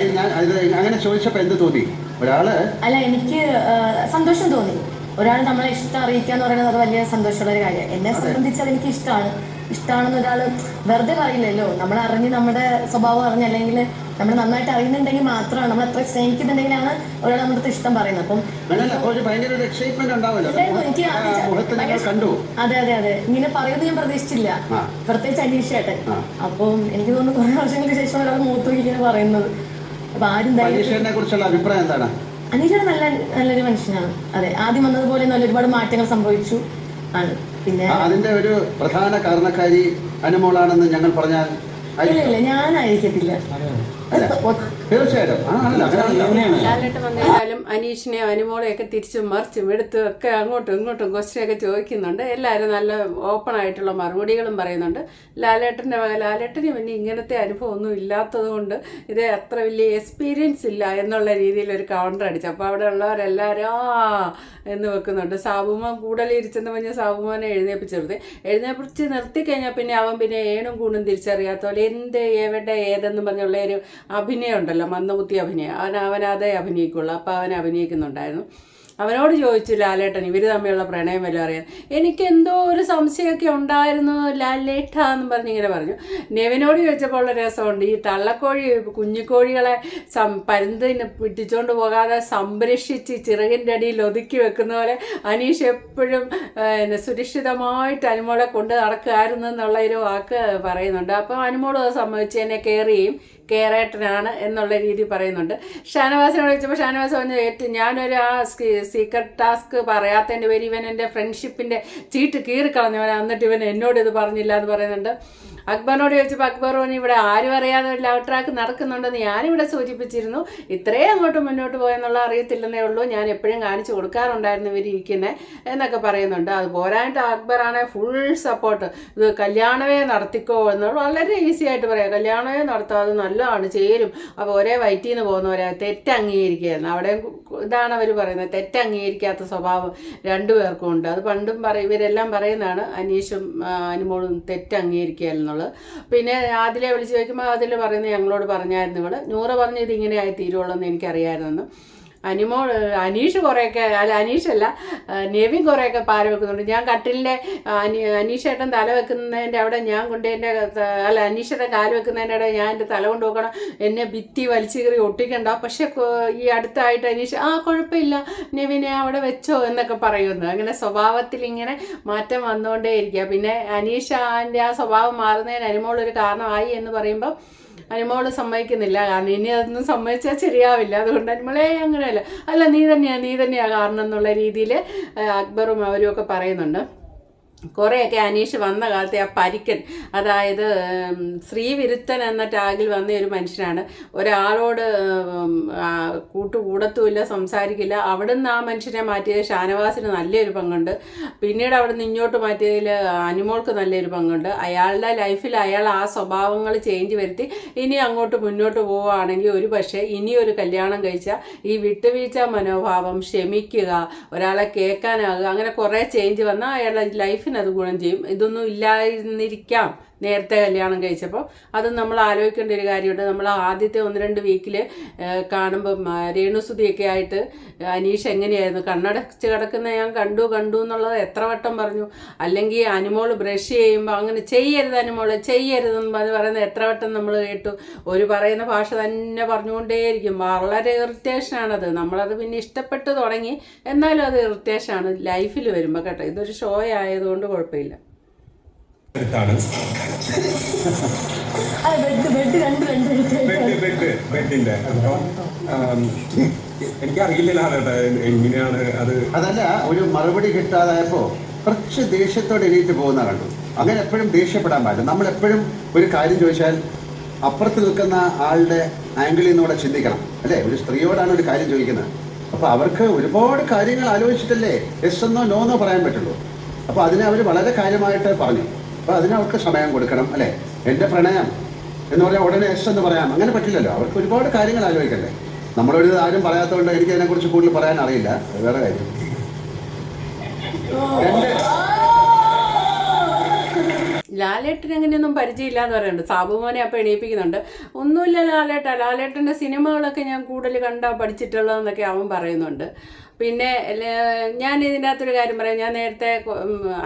ഇത് ഞാൻ ഇത് അങ്ങനെ ചോദിച്ചപ്പോ എന്ത് തോന്നി? ഒരാൾ അല്ല എനിക്ക് സന്തോഷം തോന്നി. ഒരാൾ നമ്മളെ ഇഷ്ടം അറിയിക്കുക എന്ന് പറയുന്നത് അത് വലിയ സന്തോഷമുള്ള ഒരു കാര്യമാണ്. എന്നെ സംബന്ധിച്ച് അത് എനിക്ക് ഇഷ്ടമാണ്. ഇഷ്ടമാണെന്ന് ഒരാൾ വെറുതെ പറയില്ലല്ലോ. നമ്മൾ അറിഞ്ഞ് നമ്മുടെ സ്വഭാവം അറിഞ്ഞ് അല്ലെങ്കിൽ നമ്മൾ നന്നായിട്ട് അറിയുന്നുണ്ടെങ്കിൽ മാത്രമാണ് നമ്മൾ അത്ര സ്നേഹിക്കുന്നുണ്ടെങ്കിലാണ് ഒരാൾ നമ്മുടെ അടുത്ത് ഇഷ്ടം പറയുന്നത്. അപ്പം അതെ അതെ അതെ. ഇങ്ങനെ പറയുന്നത് ഞാൻ പ്രതീക്ഷിച്ചില്ല. പ്രത്യേകിച്ച് അനീഷേട്ടൻ ആ. അപ്പം എനിക്ക് തോന്നുന്നു കുറേ വർഷങ്ങൾക്ക് ശേഷം ഒരാൾ മൂത്തു ഇങ്ങനെ പറയുന്നത്. അപ്പൊ ആരും കുറിച്ചുള്ള അഭിപ്രായം എന്താണ്? അനീഷേട്ടൻ നല്ല നല്ലൊരു മനുഷ്യനാണ്. അതെ ആദ്യം വന്നതുപോലെ നല്ല ഒരുപാട് മാറ്റങ്ങൾ സംഭവിച്ചു ആണ്. പിന്നെ അതിന്റെ ഒരു പ്രധാന കാരണക്കാരി അനുമോളാണെന്ന് ഞങ്ങൾ പറഞ്ഞാൽ ഇല്ല ഇല്ല ഞാനായിരിക്കത്തില്ല. അല്ല തീർച്ചയായിട്ടും. ആ ഒക്കെ തിരിച്ചു മറിച്ചും എടുത്തും ഒക്കെ അങ്ങോട്ടും ഇങ്ങോട്ടും ക്വസ്റ്റ്യനൊക്കെ ചോദിക്കുന്നുണ്ട്. എല്ലാവരും നല്ല ഓപ്പൺ ആയിട്ടുള്ള മറുപടികളും പറയുന്നുണ്ട്. ലാലേട്ടന്റെ വക ലാലേട്ടന് പിന്നെ ഇങ്ങനത്തെ അനുഭവം ഒന്നും ഇല്ലാത്തത് കൊണ്ട് ഇത് അത്ര വലിയ എക്സ്പീരിയൻസ് ഇല്ല എന്നുള്ള രീതിയിൽ ഒരു കൗണ്ടർ അടിച്ചു. അപ്പോൾ അവിടെ ഉള്ളവരെല്ലാവരും ആ എന്ന് വെക്കുന്നുണ്ട്. സാബുമാൻ കൂടലിരിച്ചെന്ന് പറഞ്ഞ സാബുമാനെ എഴുന്നേപ്പിച്ചെടുത്ത് എഴുന്നേപ്പിച്ച് നിർത്തി കഴിഞ്ഞാൽ പിന്നെ അവൻ പിന്നെ ഏണും കൂണും തിരിച്ചറിയാത്ത പോലെ എന്ത് എവിടെ ഏതെന്ന് പറഞ്ഞുള്ള ഒരു അഭിനയം ഉണ്ടല്ലോ മന്ദബുദ്ധി അഭിനയം. അവൻ അവനാതെ അഭിനയിക്കുള്ളൂ. അപ്പോൾ അവൻ അഭിനയിക്കുന്നുണ്ടായിരുന്നു. അവനോട് ചോദിച്ചു ലാലേട്ടൻ ഇവർ തമ്മിലുള്ള പ്രണയം വല്ലതും അറിയാൻ? എനിക്ക് എന്തോ ഒരു സംശയമൊക്കെ ഉണ്ടായിരുന്നു ലാലേട്ട എന്ന് പറഞ്ഞ് ഇങ്ങനെ പറഞ്ഞു. നെവിനോട് ചോദിച്ചപ്പോൾ ഉള്ള രസമുണ്ട്. ഈ തള്ളക്കോഴി കുഞ്ഞിക്കോഴികളെ സം പരുന്തിന് പിടിച്ചോണ്ട് പോകാതെ സംരക്ഷിച്ച് ചിറകിന്റെ അടിയിൽ ഒതുക്കി വെക്കുന്ന പോലെ അനീഷ് എപ്പോഴും സുരക്ഷിതമായിട്ട് അനുമോളെ കൊണ്ട് നടക്കുമായിരുന്നു എന്നുള്ള ഒരു വാക്ക് പറയുന്നുണ്ട്. അപ്പോൾ അനുമോളും അത് സമ്മതിച്ച് എന്നെ കെയർ ചെയ്യും കെയറേട്ടനാണ് എന്നുള്ള രീതി പറയുന്നുണ്ട്. ഷാനവാസിനോട് ചോദിച്ചപ്പോൾ ഷാനവാസ് പറഞ്ഞു ഏറ്റവും ഞാനൊരു ആ സീക്രട്ട് ടാസ്ക് പറയാത്തതിന്റെ പേര് ഇവൻ എന്റെ ഫ്രണ്ട്ഷിപ്പിന്റെ ചീട്ട് കീറിക്കളഞ്ഞവൻ എന്നിട്ട് ഇവൻ എന്നോട് ഇത് പറഞ്ഞില്ല എന്ന് പറയുന്നുണ്ട്. അക്ബറിനോട് ചോദിച്ചപ്പോൾ അക്ബർ പറഞ്ഞു ഇവിടെ ആരും അറിയാതെ ഒരു ലവ് ട്രാക്ക് നടക്കുന്നുണ്ടെന്ന് ഞാനിവിടെ സൂചിപ്പിച്ചിരുന്നു. ഇത്രയും അങ്ങോട്ട് മുന്നോട്ട് പോയെന്നുള്ള അറിയത്തില്ലെന്നേ ഉള്ളൂ. ഞാൻ എപ്പോഴും കാണിച്ചു കൊടുക്കാറുണ്ടായിരുന്നു ഇവർ ഇരിക്കുന്നത് എന്നൊക്കെ പറയുന്നുണ്ട്. അത് പോരായിട്ട് അക്ബറാണ് ഫുൾ സപ്പോർട്ട് ഇത് കല്യാണമേ നടത്തിക്കോ എന്നുള്ള വളരെ ഈസി ആയിട്ട് പറയാം. കല്യാണമേ നടത്താതെ നല്ലതാണ് ചേരും. അപ്പോൾ ഒരേ വയറ്റിൽ നിന്ന് പോകുന്നവരെ തെറ്റ് അംഗീകരിക്കുകയായിരുന്നു അവിടെ ഇതാണ് അവർ പറയുന്നത്. തെറ്റ് അംഗീകരിക്കാത്ത സ്വഭാവം രണ്ടുപേർക്കും ഉണ്ട്. അത് പണ്ടും പറയും ഇവരെല്ലാം പറയുന്നതാണ് അനീഷും അനുമോളും തെറ്റ് അംഗീകരിക്കുകയെന്നുള്ളത് പിന്നെ ആദിലെ വിളിച്ച് ചോദിക്കുമ്പോൾ അതിൽ പറയുന്നത് ഞങ്ങളോട് പറഞ്ഞായിരുന്നു ഇവൾ നൂറ് പറഞ്ഞ് ഇത് ഇങ്ങനെ ആയി തീരുള്ളൂ എന്ന് എനിക്കറിയാമായിരുന്നു അനിമോൾ അനീഷ് കുറേയൊക്കെ അല്ല അനീഷല്ല നെവിൻ കുറേയൊക്കെ പാര വെക്കുന്നുണ്ട്. ഞാൻ കട്ടിലിന്റെ അനി അനീഷേട്ടൻ തല വെക്കുന്നതിന്റെ അവിടെ ഞാൻ കൊണ്ട് എന്റെ അല്ല അനീഷേട്ടൻ കാൽ വെക്കുന്നതിന്റെ അവിടെ ഞാൻ എന്റെ തല കൊണ്ട് നോക്കണം എന്നെ ഭിത്തി വലിച്ചു കയറി ഒട്ടിക്കണ്ട. പക്ഷെ ഈ അടുത്തായിട്ട് അനീഷ് ആ കുഴപ്പമില്ല നെവിനെ അവിടെ വെച്ചോ എന്നൊക്കെ പറയുന്നു. അങ്ങനെ സ്വഭാവത്തിൽ ഇങ്ങനെ മാറ്റം വന്നുകൊണ്ടേ ഇരിക്കുക പിന്നെ അനീഷ് ആ സ്വഭാവം മാറുന്നതിന് അനുമോൾ ഒരു കാരണമായി എന്ന് പറയുമ്പോൾ അനുമോൾ സമ്മതിക്കുന്നില്ല. കാരണം ഇനി അതൊന്നും സമ്മതിച്ചാൽ ശരിയാവില്ല. അതുകൊണ്ട് അനുമോളെ അങ്ങനെയല്ല. അല്ല നീ തന്നെയാ നീ തന്നെയാ കാരണം എന്നുള്ള രീതിയിൽ അക്ബറും അവരും ഒക്കെ പറയുന്നുണ്ട്. കുറേയൊക്കെ അനീഷ് വന്ന കാലത്തെ ആ പരിക്കൻ അതായത് ശ്രീവിരുത്തൻ എന്ന ടാഗിൽ വന്ന ഒരു മനുഷ്യനാണ്. ഒരാളോട് കൂട്ടുകൂടത്തുമില്ല സംസാരിക്കില്ല. അവിടുന്ന് ആ മനുഷ്യനെ മാറ്റിയത് ഷാനവാസിന് നല്ലൊരു പങ്കുണ്ട്. പിന്നീട് അവിടുന്ന് ഇങ്ങോട്ട് മാറ്റിയതിൽ അനുമോൾക്ക് നല്ലൊരു പങ്കുണ്ട്. അയാളുടെ ലൈഫിൽ അയാൾ ആ സ്വഭാവങ്ങൾ ചേഞ്ച് വരുത്തി ഇനി അങ്ങോട്ട് മുന്നോട്ട് പോവുകയാണെങ്കിൽ ഒരു പക്ഷേ ഇനിയൊരു കല്യാണം കഴിച്ചാൽ ഈ വിട്ടുവീഴ്ച മനോഭാവം ക്ഷമിക്കുക ഒരാളെ കേൾക്കാനാകുക അങ്ങനെ കുറേ ചേഞ്ച് വന്നാൽ അയാളുടെ ലൈഫിന് അത് ഗുണം ചെയ്യും. ഇതൊന്നും ഇല്ലായിരുന്നിരിക്കാം നേരത്തെ കല്യാണം കഴിച്ചപ്പോൾ അത് നമ്മൾ ആലോചിക്കേണ്ട ഒരു കാര്യമുണ്ട്. നമ്മൾ ആദ്യത്തെ ഒന്ന് രണ്ട് വീക്കിൽ കാണുമ്പം രേണുസുതിയൊക്കെ ആയിട്ട് അനീഷ് എങ്ങനെയായിരുന്നു? കണ്ണടച്ച് കിടക്കുന്ന ഞാൻ കണ്ടു കണ്ടു എന്നുള്ളത് എത്ര വട്ടം പറഞ്ഞു. അല്ലെങ്കിൽ അനുമോൾ ബ്രഷ് ചെയ്യുമ്പോൾ അങ്ങനെ ചെയ്യരുത് അനുമോൾ ചെയ്യരുതെന്ന് പറഞ്ഞ് പറയുന്നത് എത്ര വട്ടം നമ്മൾ കേട്ടു. ഒരു പറയുന്ന ഭാഷ തന്നെ പറഞ്ഞുകൊണ്ടേയിരിക്കും. വളരെ ഇറിറ്റേഷനാണത്. നമ്മളത് പിന്നെ ഇഷ്ടപ്പെട്ട് തുടങ്ങി എന്നാലും അത് ഇറിറ്റേഷനാണ്. ലൈഫിൽ വരുമ്പോൾ കേട്ടോ ഇതൊരു ഷോ ആയതുകൊണ്ട് കുഴപ്പമില്ല. ബെഡിന്റെ അപ്പം എനിക്കറിയില്ല എങ്ങനെയാണ് അത്? അതല്ല ഒരു മറുപടി കിട്ടാതായപ്പോ കുറച്ച് ദേഷ്യത്തോടെ എണീറ്റ് പോകുന്ന കണ്ടു. അങ്ങനെ എപ്പോഴും ദേഷ്യപ്പെടാൻ പാടില്ല. നമ്മൾ എപ്പോഴും ഒരു കാര്യം ചോദിച്ചാൽ അപ്പുറത്ത് നിൽക്കുന്ന ആളുടെ ആംഗിളിൽ നിന്ന് കൂടെ ചിന്തിക്കണം. അല്ലേ? ഒരു സ്ത്രീയോടാണ് ഒരു കാര്യം ചോദിക്കുന്നത്. അപ്പൊ അവർക്ക് ഒരുപാട് കാര്യങ്ങൾ ആലോചിച്ചിട്ടല്ലേ എസ് എന്നോ നോ എന്നോ പറയാൻ പറ്റുള്ളൂ. അപ്പൊ അതിനെ അവർ വളരെ കാര്യമായിട്ട് പറഞ്ഞു. അപ്പൊ അതിനവർക്ക് സമയം കൊടുക്കണം അല്ലേ? എന്റെ പ്രണയം എന്ന് പറഞ്ഞാൽ ഉടനെ എസ് എന്ന് പറയാം. അങ്ങനെ പറ്റില്ലല്ലോ. അവർക്ക് ഒരുപാട് കാര്യങ്ങൾ ആലോചിക്കണ്ടേ? നമ്മളൊരു ആരും പറയാത്തതുകൊണ്ട് എനിക്ക് അതിനെക്കുറിച്ച് കൂടുതൽ പറയാൻ അറിയില്ല. വേറെ കാര്യം. ലാലേട്ടൻ അങ്ങനെയൊന്നും പരിചയമില്ല എന്ന് പറയുന്നുണ്ട് സാബുമോനെ അപ്പം എണീപ്പിക്കുന്നുണ്ട്. ഒന്നുമില്ല ലാലേട്ട. ലാലേട്ടന്റെ സിനിമകളൊക്കെ ഞാൻ കൂടുതൽ കണ്ടാ പഠിച്ചിട്ടുള്ളതെന്നൊക്കെ അവൻ പറയുന്നുണ്ട്. പിന്നെ ഞാൻ ഇതിനകത്തൊരു കാര്യം പറയാം. ഞാൻ നേരത്തെ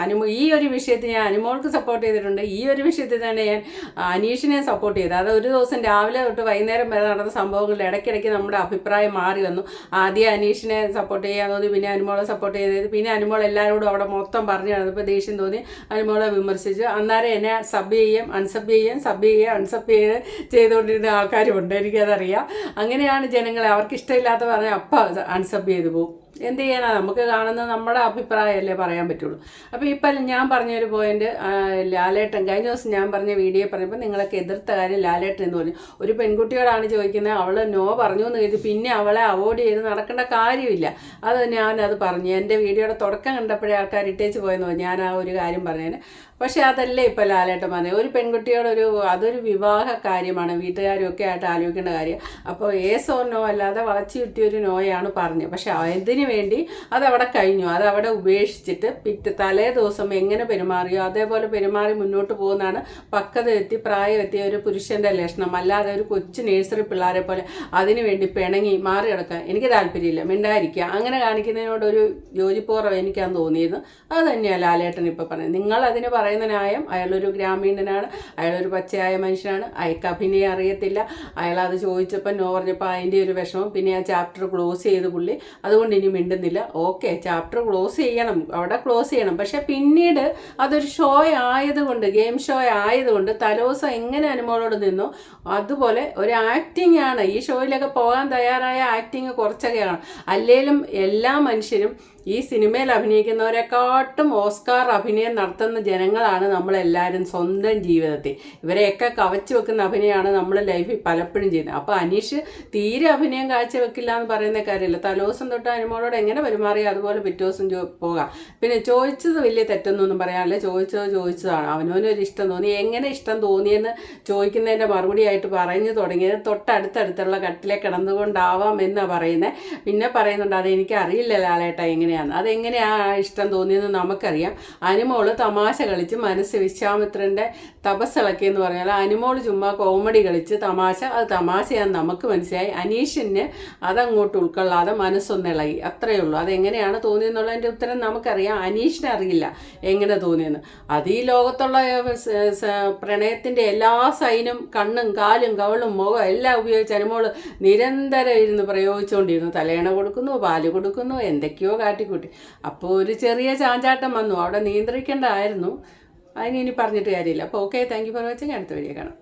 അനുമ അനുമോ ഈ ഒരു വിഷയത്തിൽ ഞാൻ അനുമോൾക്ക് സപ്പോർട്ട് ചെയ്തിട്ടുണ്ട്. ഈ ഒരു വിഷയത്തിൽ തന്നെ ഞാൻ അനീഷിനെ സപ്പോർട്ട് ചെയ്തത് അത് ഒരു ദിവസം രാവിലെ തൊട്ട് വൈകുന്നേരം വരെ നടന്ന സംഭവങ്ങളിൽ ഇടയ്ക്കിടയ്ക്ക് നമ്മുടെ അഭിപ്രായം മാറി വന്നു. ആദ്യം അനീഷിനെ സപ്പോർട്ട് ചെയ്യാൻ തോന്നി പിന്നെ അനുമോളെ സപ്പോർട്ട് ചെയ്തത്. പിന്നെ അനുമോൾ എല്ലാവരോടും അവിടെ മൊത്തം പറഞ്ഞു നടന്നപ്പോൾ ദേഷ്യം തോന്നി. അനുമോളെ വിമർശിച്ചു. അന്നേരം എന്നെ സബ് ചെയ്യും അൺസബ് ചെയ്യും സബ് ചെയ്യുകയും അൺസബ് ചെയ്ത് ചെയ്തുകൊണ്ടിരുന്ന ആൾക്കാരുമുണ്ട്. എനിക്കതറിയാം. അങ്ങനെയാണ് ജനങ്ങളെ അവർക്ക് ഇഷ്ടമില്ലാത്ത പറഞ്ഞാൽ അപ്പം അൺസബ് ചെയ്തു പോകും. എന്ത് ചെയ്യാനാ? നമുക്ക് കാണുന്നത് നമ്മുടെ അഭിപ്രായമല്ലേ പറയാൻ പറ്റുള്ളൂ. അപ്പോൾ ഇപ്പം ഞാൻ പറഞ്ഞൊരു പോയിന്റ് ലാലേട്ടൻ കഴിഞ്ഞ ദിവസം ഞാൻ പറഞ്ഞ വീഡിയോ പറഞ്ഞപ്പോൾ നിങ്ങളൊക്കെ എതിർത്ത കാര്യം ലാലേട്ടൻ എന്ന് പറഞ്ഞു. ഒരു പെൺകുട്ടിയോടാണ് ചോദിക്കുന്നത് അവൾ നോ പറഞ്ഞു എന്ന് കരുതി പിന്നെ അവളെ അവോയ്ഡ് ചെയ്ത് നടക്കേണ്ട കാര്യമില്ല. അത് ഞാൻ അത് പറഞ്ഞു. എന്റെ വീഡിയോയുടെ തുടക്കം കണ്ടപ്പോഴേ ആൾക്കാർ ഇട്ടേച്ച് പോയെന്ന് പറഞ്ഞു. ഞാൻ ആ ഒരു കാര്യം പറഞ്ഞതിന് പക്ഷെ അതല്ലേ ഇപ്പം ലാലേട്ടൻ പറഞ്ഞത്? ഒരു പെൺകുട്ടിയോടൊരു അതൊരു വിവാഹ കാര്യമാണ്. വീട്ടുകാരൊക്കെ ആയിട്ട് ആലോചിക്കേണ്ട കാര്യം. അപ്പോൾ ഏസോ നോ അല്ലാതെ വളച്ചു ചുറ്റിയൊരു നോയാണ് പറഞ്ഞത്. പക്ഷെ എന്തിനു വേണ്ടി അതവിടെ കഴിഞ്ഞു. അതവിടെ ഉപേക്ഷിച്ചിട്ട് പിറ്റ് തലേ ദിവസം എങ്ങനെ പെരുമാറിയോ അതേപോലെ പെരുമാറി മുന്നോട്ട് പോകുന്നതാണ് പക്വത എത്തി പ്രായം എത്തിയ ഒരു പുരുഷന്റെ ലക്ഷണം. അല്ലാതെ ഒരു കൊച്ചു നേഴ്സറി പിള്ളേരെ പോലെ അതിനു വേണ്ടി പിണങ്ങി മാറി കിടക്കാൻ എനിക്ക് താല്പര്യമില്ല. മിണ്ടായിരിക്കുക. അങ്ങനെ കാണിക്കുന്നതിനോടൊരു യോജിപ്പുറവ് എനിക്കാന്ന് തോന്നിയത് അത് തന്നെയാണ് ലാലേട്ടൻ ഇപ്പം പറഞ്ഞത്. നിങ്ങൾ അതിന് പറയുന്ന ന്യായം. അയാളൊരു ഗ്രാമീണനാണ്. അയാളൊരു പച്ചയായ മനുഷ്യനാണ്. അയാൾക്ക് അഭിനയം അറിയത്തില്ല. അയാൾ അത് ചോദിച്ചപ്പോൾ നോ പറഞ്ഞപ്പോൾ അതിന്റെ ഒരു വിഷമം. പിന്നെ ആ ചാപ്റ്റർ ക്ലോസ് ചെയ്ത് പുള്ളി. അതുകൊണ്ട് ഇനി മിണ്ടുന്നില്ല. ഓക്കെ ചാപ്റ്റർ ക്ലോസ് ചെയ്യണം. അവിടെ ക്ലോസ് ചെയ്യണം. പക്ഷെ പിന്നീട് അതൊരു ഷോ ആയതുകൊണ്ട് ഗെയിം ഷോ ആയതുകൊണ്ട് തലോസം എങ്ങനെ അനുമോളോട് നിന്നോ? അതുപോലെ ഒരു ആക്ടിംഗ് ആണ്. ഈ ഷോയിലൊക്കെ പോകാൻ തയ്യാറായ ആക്ടിങ് കുറച്ചൊക്കെയാണ്. അല്ലെങ്കിലും എല്ലാ മനുഷ്യരും ഈ സിനിമയിൽ അഭിനയിക്കുന്നവരെക്കാട്ടും ഓസ്കാർ അഭിനയം നടത്തുന്ന ജനങ്ങളാണ് നമ്മളെല്ലാവരും സ്വന്തം ജീവിതത്തിൽ. ഇവരെയൊക്കെ കവച്ചു വെക്കുന്ന അഭിനയമാണ് നമ്മൾ ലൈഫിൽ പലപ്പോഴും ചെയ്യുന്നത്. അപ്പോൾ അനീഷ് തീരെ അഭിനയം കാഴ്ചവെക്കില്ല എന്ന് പറയുന്ന കാര്യമില്ല. തലോസം തൊട്ട് അനുമോളോട് എങ്ങനെ പെരുമാറി അതുപോലെ പിറ്റേ ദിവസം പോകാം. പിന്നെ ചോദിച്ചത് വലിയ തെറ്റൊന്നും പറയാനില്ല. ചോദിച്ചത് ചോദിച്ചതാണ്. അവനവനൊരു ഇഷ്ടം തോന്നി. എങ്ങനെ ഇഷ്ടം തോന്നിയെന്ന് ചോദിക്കുന്നതിന്റെ മറുപടിയായിട്ട് പറഞ്ഞു തുടങ്ങിയത് തൊട്ടടുത്തടുത്തുള്ള കട്ടിലെ കിടന്നുകൊണ്ടാവാം എന്നാണ് പറയുന്നത് പിന്നെ പറയുന്നുണ്ട് അത് എനിക്ക് അറിയില്ല ലാലേട്ട എങ്ങനെയാണ് അതെങ്ങനെയാണ് ഇഷ്ടം തോന്നിയെന്ന് നമുക്കറിയാം. അനുമോൾ തമാശ കളിച്ച് മനസ്സ് വിശ്വാമിത്രന്റെ തപസ്സിളക്കി എന്ന് പറഞ്ഞാൽ അനുമോൾ ചുമ്മാ കോമഡി കളിച്ച് തമാശ അത് തമാശയാന്ന് നമുക്ക് മനസ്സിലായി. അനീഷിന് അതങ്ങോട്ട് ഉൾക്കൊള്ളാതെ മനസ്സൊന്ന് ഇളകി. അത്രയേ ഉള്ളൂ. അതെങ്ങനെയാണ് തോന്നിയെന്നുള്ളതിന്റെ ഉത്തരം നമുക്കറിയാം. അനീഷിനെ അറിയില്ല എങ്ങനെ തോന്നിയെന്ന്. അത് ഈ ലോകത്തുള്ള പ്രണയത്തിന്റെ എല്ലാ സൈനും കണ്ണും കാലും കവളും മുഖം എല്ലാം ഉപയോഗിച്ച് അനുമോൾ നിരന്തരം ഇരുന്ന് പ്രയോഗിച്ചുകൊണ്ടിരുന്നു. തലേണ കൊടുക്കുന്നു പാൽ കൊടുക്കുന്നു എന്തൊക്കെയോ കാട്ടിക്കൂട്ടി. അപ്പോൾ ഒരു ചെറിയ ചാഞ്ചാട്ടം വന്നു. അവിടെ നിയന്ത്രിക്കേണ്ടതായിരുന്നു. അതിന് ഇനി പറഞ്ഞിട്ട് കാര്യമില്ല. അപ്പോൾ okay thank you for watching അടുത്ത വീഡിയോ കാണാം.